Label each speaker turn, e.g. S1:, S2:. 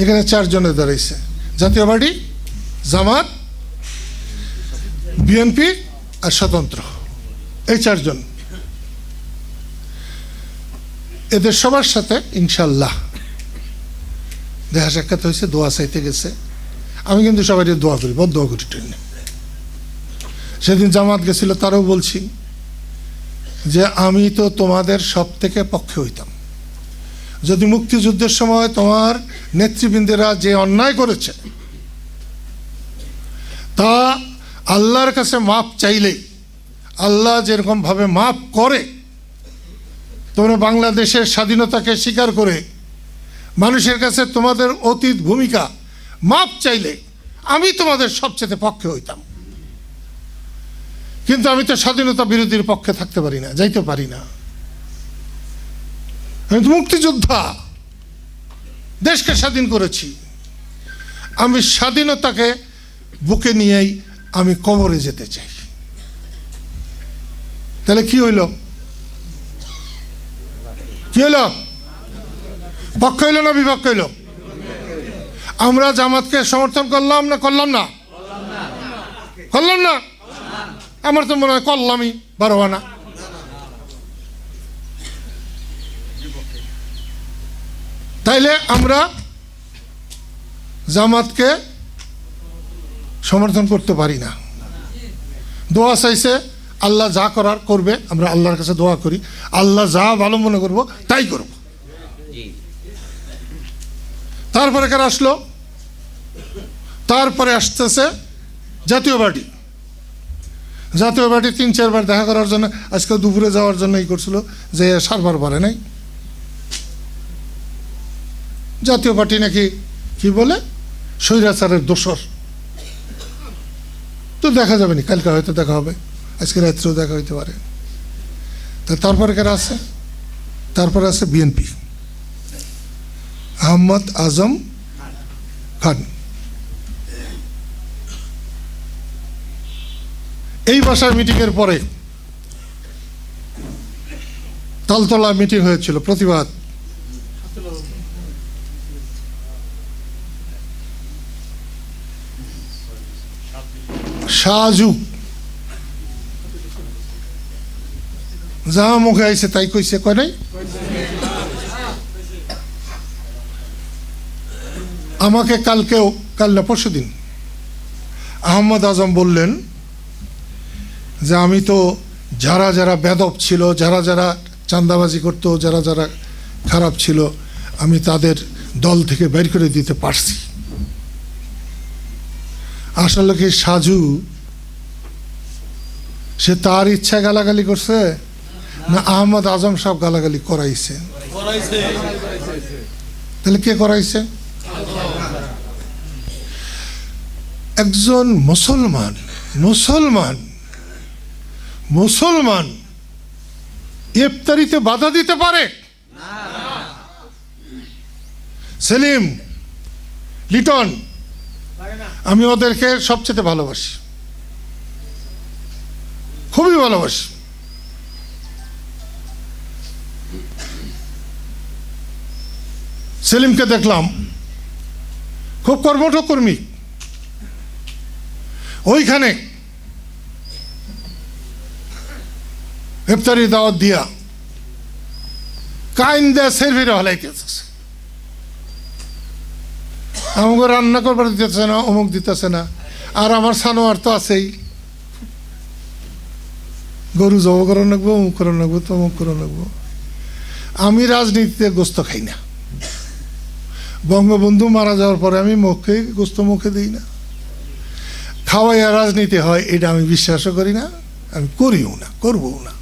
S1: এখানে চারজনে দাঁড়াইছে। জাতীয় পার্টি, জামাত, বিএনপি আর স্বতন্ত্র। এই চারজন। এদের সবার সাথে ইনশাল্লাহ দেখা সাক্ষাৎ হয়েছে, দোয়া চাইতে গেছে। আমি কিন্তু সবাই দোয়া করি, বদ দোয়া করি ট্রেনে। সেদিন জামাত গেছিল, তারও বলছি যে, আমি তো তোমাদের সব থেকে পক্ষে হইতাম। যদি মুক্তিযুদ্ধের সময় তোমার নেতৃবৃন্দেরা যে অন্যায় করেছে, তা আল্লাহর কাছে মাপ চাইলে, আল্লাহ যেরকমভাবে মাপ করে, তোমরা বাংলাদেশের স্বাধীনতাকে স্বীকার করে, মানুষের কাছে তোমাদের অতীত ভূমিকা মাপ চাইলে আমি তোমাদের সবচেয়ে পক্ষে হইতাম। কিন্তু আমি তো স্বাধীনতা বিরোধীর পক্ষে থাকতে পারি না, যাইতে পারি না। আমি তো মুক্তিযোদ্ধা। দেশকে স্বাধীন করেছি। আমি স্বাধীনতাকে বুকে নিয়েই আমি কবরে যেতে চাই। তাহলে কি হইল? কি হইল? পক্ষ হইল না বিপক্ষ হইল? আমরা জামাতকে সমর্থন করলাম না করলাম না? করলাম না? আমার তো মনে হয় করলামই বারো তাইলে আমরা জামাতকে সমর্থন করতে পারি না। দোয়া চাইছে আল্লাহ যা করার করবে আমরা আল্লাহর কাছে দোয়া করি। আল্লাহ যা ভালো মনে করব তাই করব। তারপরে কার আসলো? তারপরে আসতেছে জাতীয় পার্টি। জাতীয় পার্টি তিন চারবার দেখা করার জন্য আজকে দুপুরে যাওয়ার জন্য ই করছিল যে সারবার পারে নাই। জাতীয় পার্টি নাকি, কি বলে? স্বৈরাচারের দোসর তো দেখা যাবে না, কালকে হয়তো দেখা হবে, আজকে রাত্রেও দেখা হইতে পারে। তা তারপরে কারা আছে? তারপরে আছে বিএনপি। আহমদ আজম খান। এই বাসার মিটিংয়ের পরে তালতলা মিটিং হয়েছিল, প্রতিবাদ। শাহজু যা মুখে আইছে, তাই কইছে, কয় নাই? আমাকে কালকেও, কাল না পরশু দিন আহমদ আজম বললেন যে, আমি তো যারা যারা বেদব ছিল, যারা যারা চান্দাবাজি করতো, যারা যারা খারাপ ছিল, আমি তাদের দল থেকে বের করে দিতে পারছি। আসলে কি সাজু। সে তার ইচ্ছায় গালাগালি করছে, না আহমদ আজম সাহেব গালাগালি করাইছে। তাহলে কে করাইছে? একজন মুসলমান মুসলমান মুসলমান ইফতারিতে বাধা দিতে পারে? সেলিম, লিটন আমি ওদেরকে সবচেয়ে ভালোবাসি। খুবই ভালোবাসি। সেলিমকে দেখলাম, খুব কর্মঠ কর্মী। ওইখানে ইফতারি দাওয়াত দিয়া কাইন দেয়া সেরভিরে হলাইতেছে আমাকে রান্না করবার দিতেছে না, অমুক দিতেছে না। আর আমার সানোয়ার তো আছেই। গরু জব করা লাগবো, অমুক করা লাগবো, তমুক করা লাগবো। আমি রাজনীতিতে গোস্ত খাই না। বঙ্গবন্ধু মারা যাওয়ার পরে আমি মুখে গোস্ত মুখে দিই না। খাওয়াইয়া রাজনীতি হয়, এটা আমি বিশ্বাসও করি না, আমি করিও না, করবও না।